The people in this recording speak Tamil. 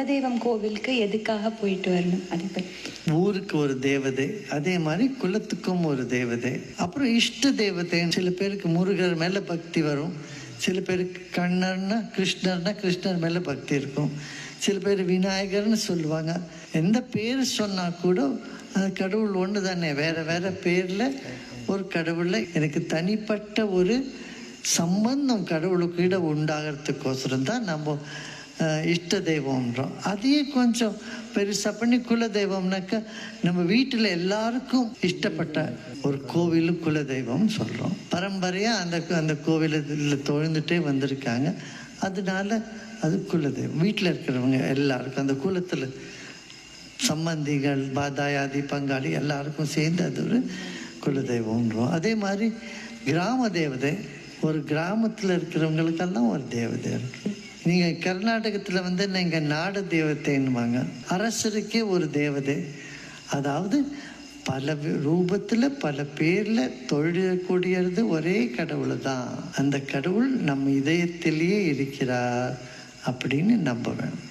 குலதெய்வம் கோவிலுக்கு எதுக்காக போயிட்டு வரணும்? அதை பற்றி ஊருக்கு ஒரு தேவதை அதே மாதிரி குலத்துக்கும் ஒரு தேவதை அப்புறம் இஷ்ட தேவதை. சில பேருக்கு முருகர் மேல பக்தி வரும். சில பேருக்கு கண்ணர்னா கிருஷ்ணர்னா கிருஷ்ணர் மேல பக்தி இருக்கும். சில பேர் விநாயகர்னு சொல்லுவாங்க. எந்த பேர் சொன்னா கூட அது கடவுள் ஒன்று தானே வேற வேற பேர்ல ஒரு கடவுள்ல எனக்கு தனிப்பட்ட ஒரு சம்பந்தம் கடவுளுக்கிட உண்டாகிறதுக்கோசரம் தான் நம்ம இஷ்ட தெய்வம்ன்றோம் அதையே கொஞ்சம் பெருசாக பண்ணி குல தெய்வம்னாக்கா நம்ம வீட்டில் எல்லாருக்கும் இஷ்டப்பட்ட ஒரு கோவிலும் குல தெய்வம் சொல்கிறோம் பரம்பரையாக அந்த அந்த கோவிலில் தொழுந்துட்டே வந்திருக்காங்க அதனால அது குல தெய்வம் வீட்டில் இருக்கிறவங்க எல்லாருக்கும் அந்த குலத்தில் சம்பந்திகள் பாதாயாதி பங்காளி எல்லாருக்கும் சேர்ந்து அது ஒரு குலதெய்வம்ன்றோம் அதே மாதிரி கிராம தேவதை ஒரு கிராமத்தில் இருக்கிறவங்களுக்கெல்லாம் ஒரு தேவதை இருக்குது நீங்கள் கர்நாடகத்தில் வந்து நீங்கள் நாட தேவதைன்னுவாங்க. அரசருக்கே ஒரு தேவதை. அதாவது பல ரூபத்தில் பல பேரில் தொழிலக்கூடியது ஒரே கடவுள் தான் அந்த கடவுள் நம்ம இதயத்திலேயே இருக்கிறார் அப்படின்னு நம்ப வேணும்.